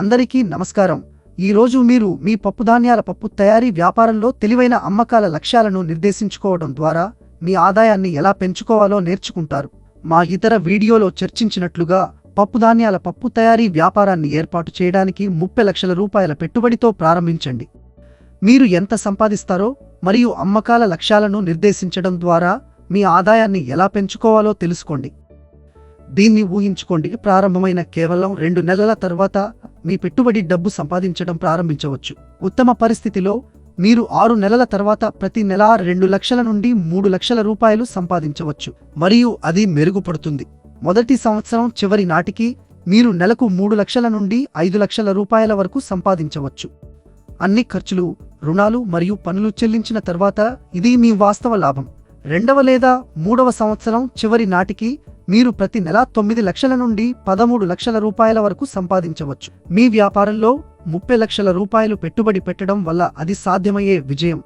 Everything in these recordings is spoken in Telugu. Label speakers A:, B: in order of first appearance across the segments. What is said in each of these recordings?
A: అందరికీ నమస్కారం. ఈరోజు మీరు మీ పప్పుధాన్యాల పప్పు తయారీ వ్యాపారంలో తెలివైన అమ్మకాల లక్ష్యాలను నిర్దేశించుకోవడం ద్వారా మీ ఆదాయాన్ని ఎలా పెంచుకోవాలో నేర్చుకుంటారు. మా ఇతర వీడియోలో చర్చించినట్లుగా పప్పుధాన్యాల పప్పు తయారీ వ్యాపారాన్ని ఏర్పాటు చేయడానికి ముప్పై లక్షల రూపాయల పెట్టుబడితో ప్రారంభించండి. మీరు ఎంత సంపాదిస్తారో మరియు అమ్మకాల లక్ష్యాలను నిర్దేశించడం ద్వారా మీ ఆదాయాన్ని ఎలా పెంచుకోవాలో తెలుసుకోండి. దీన్ని ఊహించుకోండి. ప్రారంభమైన కేవలం రెండు నెలల తర్వాత మీ పెట్టుబడి డబ్బు సంపాదించడం ప్రారంభించవచ్చు. ఉత్తమ పరిస్థితిలో మీరు ఆరు నెలల తర్వాత ప్రతి నెల రెండు లక్షల నుండి మూడు లక్షల రూపాయలు సంపాదించవచ్చు. మరియు అది మెరుగుపడుతుంది. మొదటి సంవత్సరం చివరి నాటికి మీరు నెలకు మూడు లక్షల నుండి ఐదు లక్షల రూపాయల వరకు సంపాదించవచ్చు. అన్ని ఖర్చులు రుణాలు మరియు పనులు చెల్లించిన తర్వాత ఇది మీ వాస్తవ లాభం. రెండవ లేదా మూడవ సంవత్సరం చివరి నాటికి మీరు ప్రతి నెల తొమ్మిది లక్షల నుండి పదమూడు లక్షల రూపాయల వరకు సంపాదించవచ్చు. మీ వ్యాపారంలో ముప్పై లక్షల రూపాయలు పెట్టుబడి పెట్టడం వల్ల అది సాధ్యమయ్యే విజయం.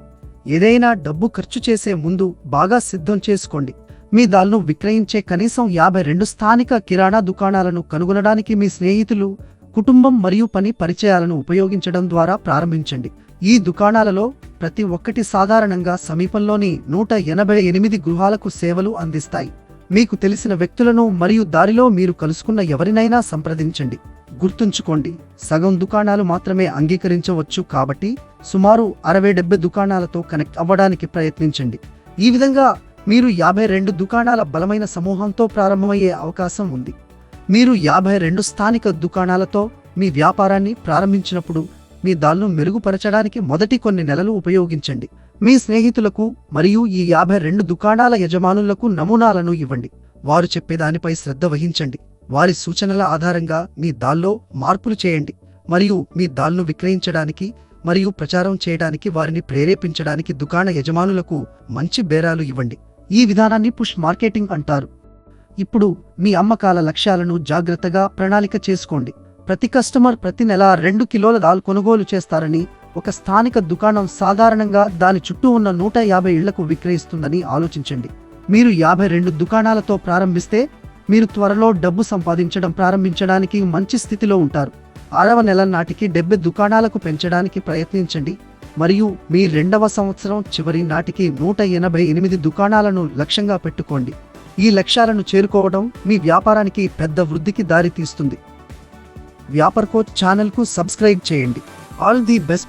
A: ఏదైనా డబ్బు ఖర్చు చేసే ముందు బాగా సిద్ధం చేసుకోండి. మీ దాల్ను విక్రయించే కనీసం యాభై రెండు స్థానిక కిరాణా దుకాణాలను కనుగొనడానికి మీ స్నేహితులు కుటుంబం మరియు పని పరిచయాలను ఉపయోగించడం ద్వారా ప్రారంభించండి. ఈ దుకాణాలలో ప్రతి ఒక్కటి సాధారణంగా సమీపంలోని నూట ఎనభై ఎనిమిది గృహాలకు సేవలు అందిస్తాయి. మీకు తెలిసిన వ్యక్తులను మరియు దారిలో మీరు కలుసుకున్న ఎవరినైనా సంప్రదించండి. గుర్తుంచుకోండి సగం దుకాణాలు మాత్రమే అంగీకరించవచ్చు కాబట్టి సుమారు అరవై డెబ్బై దుకాణాలతో కనెక్ట్ అవ్వడానికి ప్రయత్నించండి. ఈ విధంగా మీరు యాభై రెండు దుకాణాల బలమైన సమూహంతో ప్రారంభమయ్యే అవకాశం ఉంది. మీరు యాభై రెండు స్థానిక దుకాణాలతో మీ వ్యాపారాన్ని ప్రారంభించినప్పుడు మీ దాల్ను మెరుగుపరచడానికి మొదటి కొన్ని నెలలు ఉపయోగించండి. మీ స్నేహితులకు మరియు ఈ యాభై రెండు దుకాణాల యజమానులకు నమూనాలను ఇవ్వండి. వారు చెప్పేదానిపై శ్రద్ధ వహించండి. వారి సూచనల ఆధారంగా మీ దాల్లో మార్పులు చేయండి. మరియు మీ దాల్ను విక్రయించడానికి మరియు ప్రచారం చేయడానికి వారిని ప్రేరేపించడానికి దుకాణ యజమానులకు మంచి బేరాలు ఇవ్వండి. ఈ విధానాన్ని పుష్ మార్కెటింగ్ అంటారు. ఇప్పుడు మీ అమ్మకాల లక్ష్యాలను జాగ్రత్తగా ప్రణాళిక చేసుకోండి. ప్రతి కస్టమర్ ప్రతి నెల రెండు కిలోల దాల్ కొనుగోలు చేస్తారని ఒక స్థానిక దుకాణం సాధారణంగా దాని చుట్టూ ఉన్న నూట యాభై ఇళ్ళకు విక్రయిస్తుందని ఆలోచించండి. మీరు యాభై రెండు దుకాణాలతో ప్రారంభిస్తే మీరు త్వరలో డబ్బు సంపాదించడం ప్రారంభించడానికి మంచి స్థితిలో ఉంటారు. ఆరవ నెల నాటికి డెబ్బై దుకాణాలకు పెంచడానికి ప్రయత్నించండి. మరియు మీ రెండవ సంవత్సరం చివరి నాటికి నూట ఎనభై ఎనిమిది దుకాణాలను లక్ష్యంగా పెట్టుకోండి. ఈ లక్ష్యాలను చేరుకోవడం మీ వ్యాపారానికి పెద్ద వృద్ధికి దారితీస్తుంది. తీస్తుంది కోచ్ ఛానల్కు సబ్స్క్రైబ్ చేయండి. All the best.